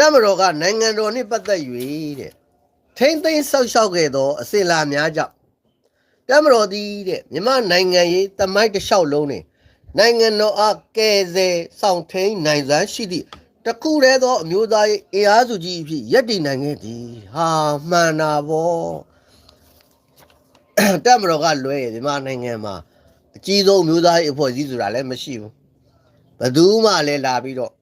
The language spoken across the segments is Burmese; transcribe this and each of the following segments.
တက်မတော်ကနိုင်ငံတော်နှင့်ပတ်သက်၍တဲ့ထိမ့်သိမ်းဆောက်ရှောက်ခဲ့သောအစဉ်လာများကြောင့်တက်မတော်သည်တဲ့မြမနိုင်ငံရေးတမိုင်းတစ်လျှောက်လုံးနဲ့နိုင်ငံတော်အားကယ်ဆယ်ဆောင်ထိန်နိုင်စွမ်းရှိသည့်တစ်ခုတည်းသောအမျိုးသားရေးအင်အားစုကြီးအဖြစ်ရပ်တည်နိုင်ခဲ့သည်ဟာမှန်တာဗောတက်မတော်ကလွဲရမြန်မာနိုင်ငံမှာအကြီးဆုံးမျိုးသားရေးအဖွဲ့အစည်းဆိုတာလည်းမရှိဘူးဘယ်သူမှလည်းလာပြီးတော့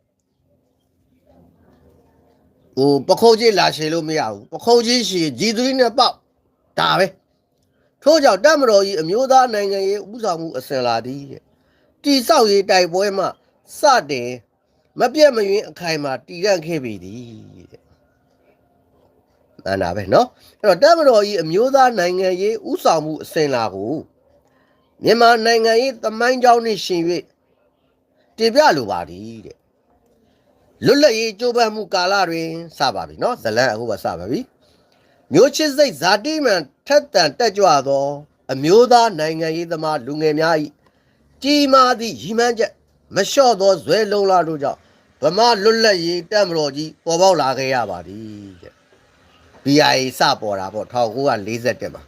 ဟိုပခုံးကြီးလာရှည်လို့မရဘူးပခုံးကြီးရှည်ဂျီသရီနဲ့ပေါက်ဒါပဲထို့ကြောင့်တက်မတော်ကြီးအမျိုးသားနိုင်ငံရေးဥဆောင်မှုအစဉ်လာသည်တဲ့တိဆောက်ရေးတိုက်ပွဲမှာစတင်မပြတ်မယွင်းအခိုင်မှာတည်ရန်ခဲ့ပြီတဲ့ မှန်တာပဲเนาะအဲ့တော့တက်မတော်ကြီးအမျိုးသားနိုင်ငံရေးဥဆောင်မှုအစဉ်လာကိုမြန်မာနိုင်ငံရေးသမိုင်းကြောင်းနဲ့ရှင်၍တင်ပြလိုပါသည်တဲ့ လွတ်လပ်ရေးကြိုးပမ်းမှုကာလတွင်စပါပြီเนาะဇလန်အခုပဲစပါပြီမျိုးချစ်စိတ်ဇာတိမှန်ထက်တန်တက်ကြွသော အမျိုးသားနိုင်ငံရေးသမားလူငယ်များ၏ကြီးမားသည့်ရည်မှန်းချက်မလျှော့သောဇွဲလုံးလာတို့ကြောင့်ဗမာလွတ်လပ်ရေးတက်မတော်ကြီးပေါ်ပေါက်လာခဲ့ရပါသည်တဲ့ BIA စပေါ်တာပေါ့1941မှာ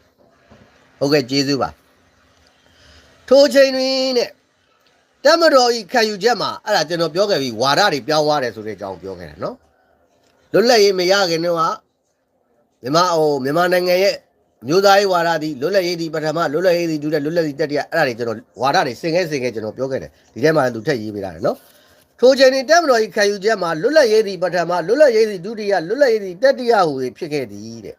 ဟုတ်ကဲ့ကျေးဇူးပါထိုအချိန်တွင်တဲ့ တမတော်ဤခံယူချက်မှာအဲ့ဒါကျွန်တော်ပြောခဲ့ပြီးဝါဒတွေပြောင်းသွားတယ်ဆိုတဲ့အကြောင်းပြောခဲ့တယ်နော်လွတ်လပ်ရေးမရခင်တော့မြန်မာဟိုမြန်မာနိုင်ငံရဲ့မျိုးသားရေးဝါဒသည်လွတ်လပ်ရေးဒီပထမလွတ်လပ်ရေးဒီဒုတိယလွတ်လပ်ရေးတတိယအဲ့ဒါတွေကျွန်တော်ဝါဒတွေစင်ခဲ့စင်ခဲ့ကျွန်တော်ပြောခဲ့တယ်ဒီထဲမှာလည်းသူထက်ရေးပေးတာတယ်နော်ထိုချိန်တွင်တက်မတော်၏ခံယူချက်မှာလွတ်လပ်ရေးသည်ပထမလွတ်လပ်ရေးသည်ဒုတိယလွတ်လပ်ရေးသည်တတိယဟူ၍ဖြစ်ခဲ့သည်တဲ့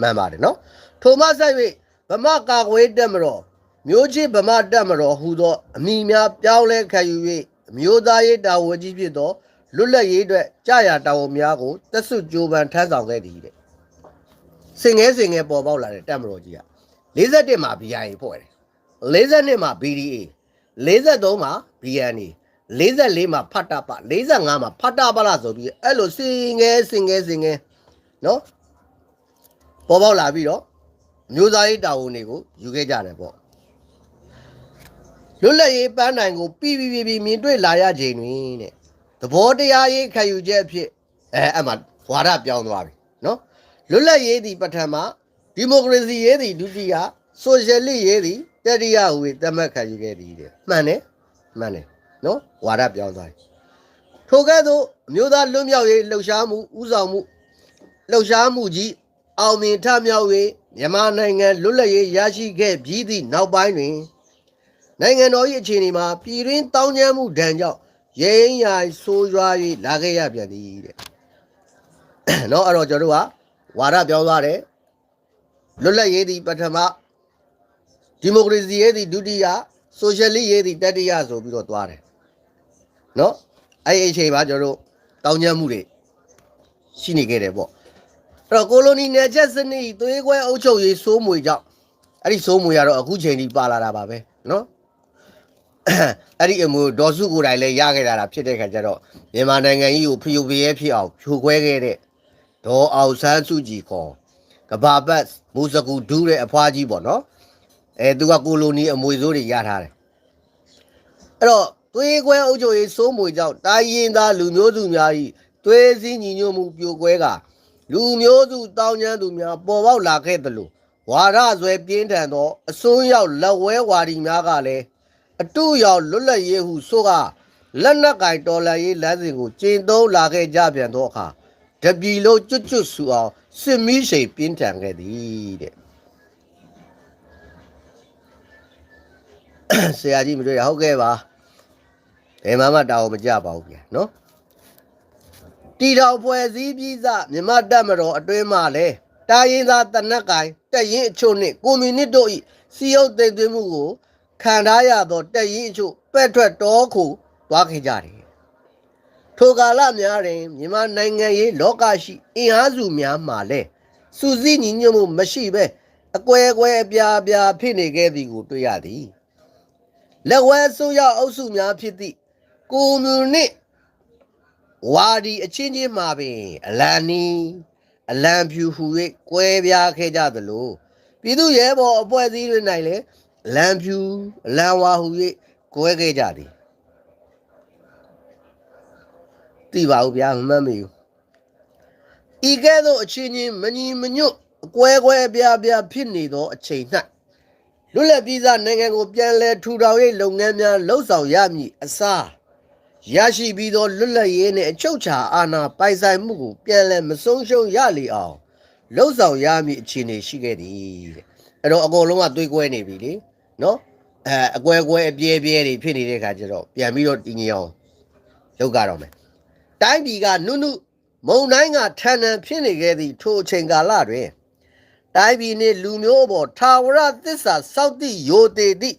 မှန်ပါတယ်နော်ထိုမှဆက်၍ဗမာကာကွယ်တက်မတော် မျိုးချစ်ဗမာတက်မတော်ဟူသောအမိများပြောင်းလဲခံယူ၍အမျိုးသားရေးတာဝန်ကြီးဖြစ်သောလွတ်လပ်ရေးအတွက်ကြာရတာဝန်များကိုတက်ဆွကြိုးပမ်းထမ်းဆောင်ခဲ့သည်တဲ့စင်ငဲစင်ငဲပေါ်ပေါက်လာတဲ့တက်မတော်ကြီးက41မှာ BIA ဖွဲ့တယ်42မှာ BDA 43မှာ BNA 44မှာဖတ်တာပ45မှာဖတ်တာပလားဆိုပြီးအဲ့လိုစင်ငဲစင်ငဲစင်ငဲနော်ပေါ်ပေါက်လာပြီးတော့မျိုးသားရေးတာဝန်တွေကိုယူခဲ့ကြတယ်ပေါ့ လွတ်လပ်ရေးပန်းနိုင်ကိုပြီးပြီးပြီးမြင်တွေ့လာရချိန်တွင်တဲ့သဘောတရားရေးခံယူချက်အဖြစ်အဲအဲ့မှာဝါဒပြောင်းသွားပြီနော်လွတ်လပ်ရေးသည်ပထမဒီမိုကရေစီရေးသည်ဒုတိယဆိုရှယ်လစ်ရေးသည်တတိယဟူ၍သတ်မှတ်ခံယူခဲ့သည်တဲ့မှန်တယ်မှန်တယ်နော်ဝါဒပြောင်းသွားတယ်ထိုကဲ့သို့အမျိုးသားလွတ်မြောက်ရေးလှုပ်ရှားမှုဥဆောင်မှုလှုပ်ရှားမှုကြီးအောင်မြင်ထမြောက်၍မြန်မာနိုင်ငံလွတ်လပ်ရေးရရှိခဲ့ပြီးသည့်နောက်ပိုင်းတွင် နိုင်ငံတော်၏အခြေအနေမှာပြည်တွင်းတောင်းကျမ်းမှုဒဏ်ကြောင့်ရဲရင်ရိုင်ဆိုးရွား၍လာခဲ့ရပြန်သည်တဲ့နော်အဲ့တော့ကျွန်တော်တို့ကဝါဒပြောင်းသွားတယ်လွတ်လပ်ရေးသည်ပထမဒီမိုကရေစီရေးသည်ဒုတိယဆိုရှယ်လစ်ရေးသည်တတိယဆိုပြီးတော့သွားတယ်နော်အဲ့ဒီအချိန်မှာကျွန်တော်တို့တောင်းကျမ်းမှုတွေရှိနေခဲ့တယ်ပေါ့အဲ့တော့ကိုလိုနီနယ်ချက်စနစ်သွေးခွဲအုပ်ချုပ်ရေးစိုးမွေကြောင့်အဲ့ဒီစိုးမွေကတော့အခုချိန်ထိပါလာတာပါပဲနော် အဲ့ဒီအမှုဒေါ်စုကိုယ်တိုင်လည်းရခဲ့တာတာဖြစ်တဲ့ခါကျတော့မြန်မာနိုင်ငံကြီးကိုဖျို့ဖျဲဖြစ်အောင်ဖြိုခွဲခဲ့တဲ့ဒေါ်အောင်ဆန်းစုကြည်ခေါ်ကဘာပတ်မူစကူဒူးတဲ့အဖွားကြီးပေါ့နော်အဲသူကကိုလိုနီအမွေစိုးတွေရထားတယ်အဲ့တော့သွေးကွဲအုပ်ချုပ်ရေးစိုးမွေကြောင့်တိုင်းရင်းသားလူမျိုးစုများ၏သွေးစည်းညီညွတ်မှုပြိုကွဲကလူမျိုးစုတောင်းကျမ်းသူများပေါ်ပေါက်လာခဲ့သလိုဝါရဆွဲပြင်းထန်သောအစွန်းရောက်လက်ဝဲဝါဒီများကလည်း အတူရောက်လွတ်လပ်ရေးဟုဆိုကလက်နက်ကင်တော်လှန်ရေးလမ်းစဉ်ကိုကျင့်သုံးလာခဲ့ကြပြန်သောအခါတပြီလုံးကျွတ်ကျွတ်ဆူအောင်စစ်မီးရှိန်ပြင်းထန်ခဲ့သည်တဲ့ဆရာကြီးမတွေ့ရဟုတ်ကဲ့ပါဘယ်မှမတောင်းမကြပါဘူးဗျာနော်တီတော်ပွဲစည်းပြီးစမြမတက်မတော်အတွင်းမှာလဲတာရင်သာတနက်ကင်တက်ရင်အချို့နှင့်ကွန်မြူနစ်တို့ဤစီယုတ်သိမ်းသွင်းမှုကို ခံထားရသောတက်ရင်အချို့ပဲ့ထွက်တော်ခုသွားခဲ့ကြတယ်ထိုကာလများတွင်မြန်မာနိုင်ငံရေးလောကရှိအင်အားစုများမှာလဲစူးစီးညီညွတ်မှုမရှိဘဲအကွဲအကွဲအပြားအပြားဖြစ်နေခဲ့သည်ကိုတွေ့ရသည်လက်ဝဲဆိုရအုပ်စုများဖြစ်သည့်ကိုမြူနစ်ဝါဒီအချင်းချင်းမှာပင်အလံနီအလံဖြူဟူ၍ကွဲပြားခဲ့ကြသလိုပြည်သူရဲဘော်အဖွဲ့အစည်းတွေ၌လည်း အလံဖြူအလံဝါဟူ၍ကွဲခဲ့ကြသည်သိပါဦးဗျာမမှတ်မိဘူးဤကဲ့သို့အချင်းချင်းမညီမညွတ်အကွဲကွဲအပြားပြားဖြစ်နေသောအချိန်၌လွတ်လပ်ပြည်သားနိုင်ငံကိုပြန်လည်ထူထောင်ရေးလုပ်ငန်းများလှုပ်ဆောင်ရမည်အစားရရှိပြီးသောလွတ်လပ်ရေးနှင့်အချုပ်အခြာအာဏာပိုင်ဆိုင်မှုကိုပြန်လည်မဆုံးရှုံးရလေအောင်လှုပ်ဆောင်ရမည်အခြေအနေရှိခဲ့သည်တဲ့အဲ့တော့အကုန်လုံးကတွေးကွဲနေပြီလေ နော်အဲအကွဲကွဲအပြဲပြဲတွေဖြစ်နေတဲ့ခါကျတော့ပြန်ပြီးတော့တည်ငြိမ်အောင်လုပ်ကြတော့မယ်တိုင်းပြည်ကနုနုမုံတိုင်းကထန်ထန်ဖြစ်နေခဲ့သည့်ထိုအချိန်ကာလတွင်တိုင်းပြည်နှင့်လူမျိုးအပေါ်ထာဝရသစ္စာစောင့်တည်ယိုသေးသည့်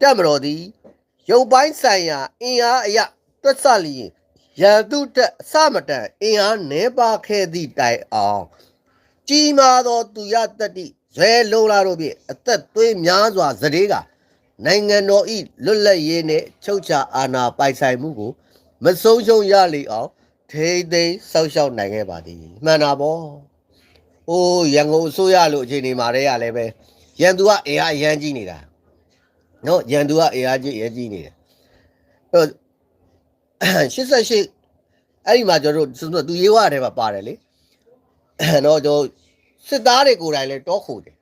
တက်မတော်သည်ရုပ်ပိုင်းဆိုင်ရာအင်အားအရတွက်ဆလျင်ရန်သူတက်အစမတန်အင်အားနှဲပါခဲ့သည့်တိုင်အောင်ကြီးမားသောသူရတတိ ဇွဲလုံးလာတို့ဖြင့်အသက်သွေးများစွာစတဲ့ကနိုင်ငံတော်ဤလွတ်လပ်ရေးနှင့်ချုပ်ချာအာဏာပိုင်ဆိုင်မှုကို မဆုံးရှုံးရလေအောင်ထိမ့်သိမ်းစောက်ရှောက်နိုင်ခဲ့ပါသည်မှန်တာပေါ့။အိုးရန်ကုန်အစိုးရလို့အခြေအနေမှာတည်းရလည်းပဲရန်သူကအင်အားအရန်ကြီးနေတာ။နော်ရန်သူကအင်အားကြီးအရန်ကြီးနေတယ်။အဲ့တော့88အဲ့ဒီမှာကျွန်တော်တို့သူရေးဝတဲ့မှာပါတယ်လေ။နော်ကျွန်တော် စစ်သားတွေကိုယ်တိုင်လည်းတောခိုတယ်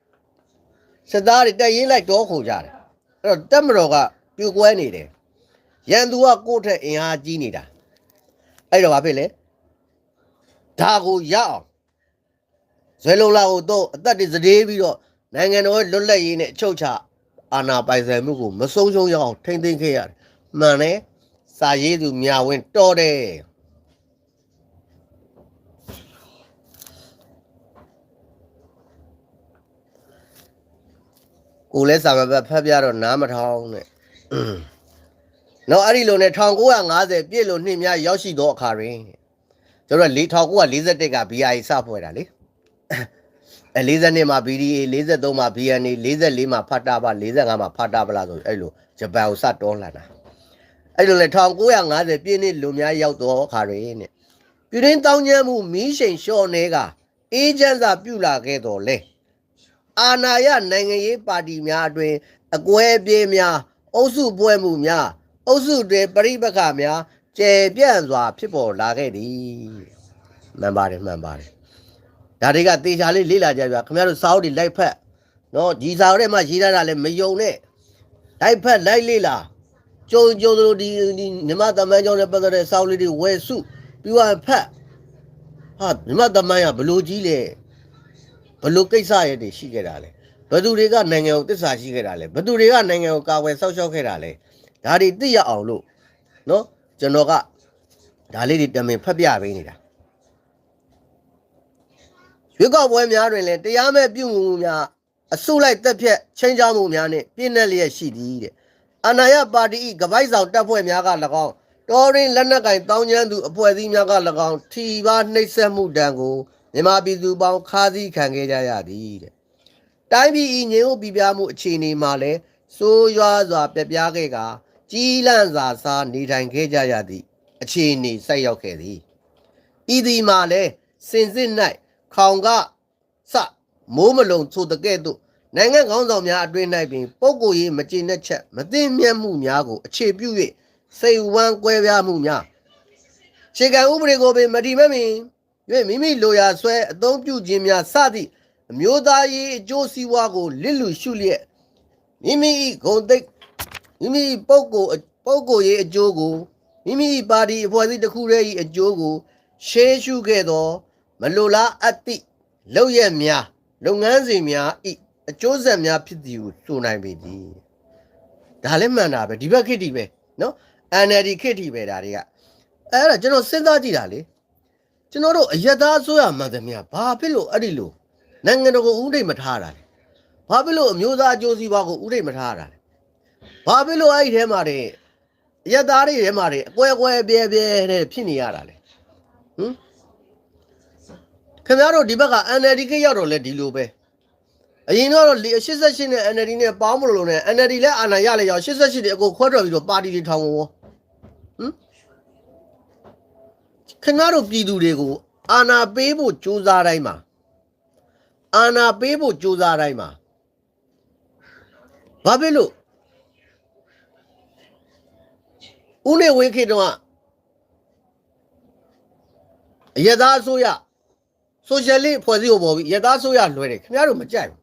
။စစ်သားတွေတက်ရင်လိုက်တောခိုကြတယ်။အဲ့တော့တက်မတော်ကပြိုကွဲနေတယ်။ရန်သူကကိုယ့်ထက်အင်အားကြီးနေတာ။အဲ့တော့ဘာဖြစ်လဲ။ဒါကိုရအောင်ဇွဲလုံးလာကိုတော့အသက်တွေစတေးပြီးတော့နိုင်ငံတော်ရဲ့လွတ်လပ်ရေးနဲ့အချုပ်ချာအာဏာပိုင်ဆိုင်မှုကိုမဆုံးရှုံးရအောင်ထိမ့်သိမ်းခဲ့ရတယ်။မှန်တယ်။စာရေးသူမြဝင်တော်တယ်။ ကိုလဲစာမပတ်ဖတ်ပြတော့နားမထောင်နဲ့။နော်အဲ့ဒီလိုနဲ့1950ပြည့်လို့နှစ်များရောက်ရှိသောအခါတွင်ကျွန်တော်1941က BI စဖွဲ့တာလေ။အဲ40နှစ်မှာ BDA 43မှာ BNA 44မှာဖတ်တာပါ45မှာဖတ်တာပါလားဆိုအဲ့လိုဂျပန်ကိုစတောလာတာအဲ့လိုလေ1950ပြည့်နှစ်လူများရောက်တော့ခါရင်းနဲ့ပြည်ရင်းတောင်းကျမ်းမှုမီးရှိန်လျှော့နေကအေဂျင့်စာပြုလာခဲ့တော်လဲ အာနာယနိုင်ငံရေးပါတီများအတွင် အကွဲပြေးများအုပ်စုပွဲမှုများအုပ်စုတွေပြိပခများကျယ်ပြန့်စွာ ဖြစ်ပေါ်လာခဲ့သည်မှန်ပါတယ်မှန်ပါတယ်ဒါတွေကတေချာလေးလေ့လာကြပြခင်ဗျားတို့စာအုပ်တွေလိုက်ဖက်နော်ဒီစာအုပ်ထဲမှာရေးထားတာလည်းမယုံနဲ့လိုက်ဖက်လိုက်လေ့လာကြုံကြုံတို့ဒီဒီမြမသမန်းကျောင်းနဲ့ပတ်သက်တဲ့စာအုပ်လေးတွေဝယ်စုပြီးတော့ဖက်ဟာမြမသမန်းကဘလို့ကြီးလဲဘ လို့ကိစ္စရဲ့တွေရှိခဲ့တာလဲဘယ်သူတွေကနိုင်ငံကိုတစ္ဆာရှိခဲ့တာလဲဘယ်သူတွေကနိုင်ငံကိုကာဝယ်စောင့်ရှောက်ခဲ့တာလဲဒါတွေသိရအောင်လို့နော်ကျွန်တော်ကဒါလေးတွေတမင်ဖတ်ပြပေးနေတာရွေးကောက်ပွဲများတွင်လည်းတရားမဲ့ပြုမှုများအစုလိုက်တက်ဖြတ်ချင်းချောင်းမှုများနှင့်ပြည့်နှက်လျက်ရှိသည်တဲ့အနာယပါတီ၏ကပိုက်ဆောင်တပ်ဖွဲ့များက၎င်းတော်ရင်လက်နက်ကင်တောင်းကျမ်းသူအဖွဲ့အစည်းများက၎င်းထီပါနှိပ်စက်မှုတံကို မြန်မာပြည်သူပေါင်းခါးစည်းခံခဲ့ကြရသည်တဲ့တိုင်းပြည်၏ငြိမ်ဝှက်ပြပြမှုအခြေအနေမှာလည်းစိုးရွားစွာပြပြခဲ့ကကြီးလန့်စွာစားနေထိုင်ခဲ့ကြရသည့်အခြေအနေဆက်ရောက်ခဲ့သည်ဤသည်မှာလဲစင်စစ်၌ခေါင်ကစမိုးမလုံသို့တကဲ့သို့နိုင်ငံကောင်းဆောင်များအတွင်း၌ပင်ပုဂ္ဂိုလ်ရေးမကျေနပ်ချက်မသိမြတ်မှုများကိုအခြေပြု၍စိတ်ဝမ်းကွဲပြားမှုများခြေကံဥပဒေကိုပင်မတိမမင်၍ မိမိလိုရာဆွဲအသုံးပြုခြင်းများစသည့်အမျိုးသားရေးအကျိုးစီးပွားကိုလစ်လူရှုလျက်မိမိ၏ဂုံတိတ်မိမိပုဂ္ဂိုလ်ပုဂ္ဂိုလ်ရေးအကျိုးကိုမိမိ၏ပါတီအဖွဲ့အစည်းတစ်ခုတည်း၏အကျိုးကို ရှေးရှုခဲ့သော မလိုလားအပ်သည့်လောက်ရများလုပ်ငန်းစဉ်များဤအကျိုးဆက်များဖြစ်သည်ကိုဆိုနိုင်ပေသည်ဒါလည်းမှန်တာပဲဒီဘက်ခေတ်ဒီပဲနော် NLD ခေတ်ဒီပဲဒါတွေကအဲ့ဒါကျွန်တော်စဉ်းစားကြည့်တာလေ ကျွန်တော်တို့အယက်သားအစိုးရမှန်သမျှဘာဖြစ်လို့အဲ့ဒီလိုနိုင်ငံတော်ကိုဥဒိတ်မထားတာလဲဘာဖြစ်လို့အမျိုးသားအကျိုးစီးပွားကိုဥဒိတ်မထားတာလဲဘာဖြစ်လို့အဲ့ဒီထဲမှာတဲ့အယက်သားတွေထဲမှာတွေအကွဲအကွဲပြဲပြဲတဲ့ဖြစ်နေရတာလဲဟမ်ခင်ဗျားတို့ဒီဘက်က NLD ကရောက်တော့လဲဒီလိုပဲအရင်တော့လေ88နဲ့ NLD နဲ့ပေါင်းမလို့နဲ့ NLD လည်းအာဏာရလေရောက်88တွေအကုန်ခွဲထွက်ပြီးတော့ပါတီတွေထောင်ကုန်ဟမ် ခင်ဗျားတို့ပြည်သူတွေကိုအာဏာပေးဖို့ကြိုးစားတိုင်းမှာအာဏာပေးဖို့ကြိုးစားတိုင်းမှာဘာဖြစ်လို့ဦးနေဝင်းခေတ္တကအယက်သားအစိုးရဆိုရှယ်လစ်ဖွဲ့စည်းကိုပေါ်ပြီးရသားဆိုရလွယ်တယ်ခင်ဗျားတို့မကြိုက်ဘူး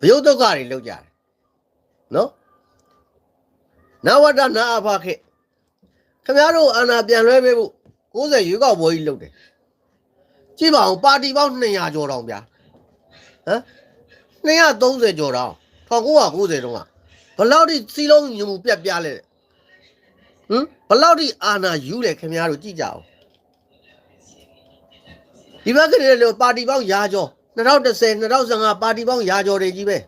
ဘယုတ်ဒုက္ခတွေလောက်ကြတယ်နော် နဝတ္တနာအဖခေခင်ဗျားတို့အာနာပြန်လွှဲပေးဖို့60ရွေးကောက်ပွဲကြီးလုပ်တယ်ကြည့်ပါဦးပါတီပေါင်း200ကျော်တောင်ဗျာဟမ်230ကျော်တောင်1990တုန်းကဘယ်လောက်ထိစီလုံးညမှုပြက်ပြားလဲတဲ့ဟမ်ဘယ်လောက်ထိအာနာယူလဲခင်ဗျားတို့ကြည့်ကြအောင်ဒီဘက်ကလေးလို့ပါတီပေါင်းရာကျော်2010 2015ပါတီပေါင်းရာကျော်တွေကြီးပဲ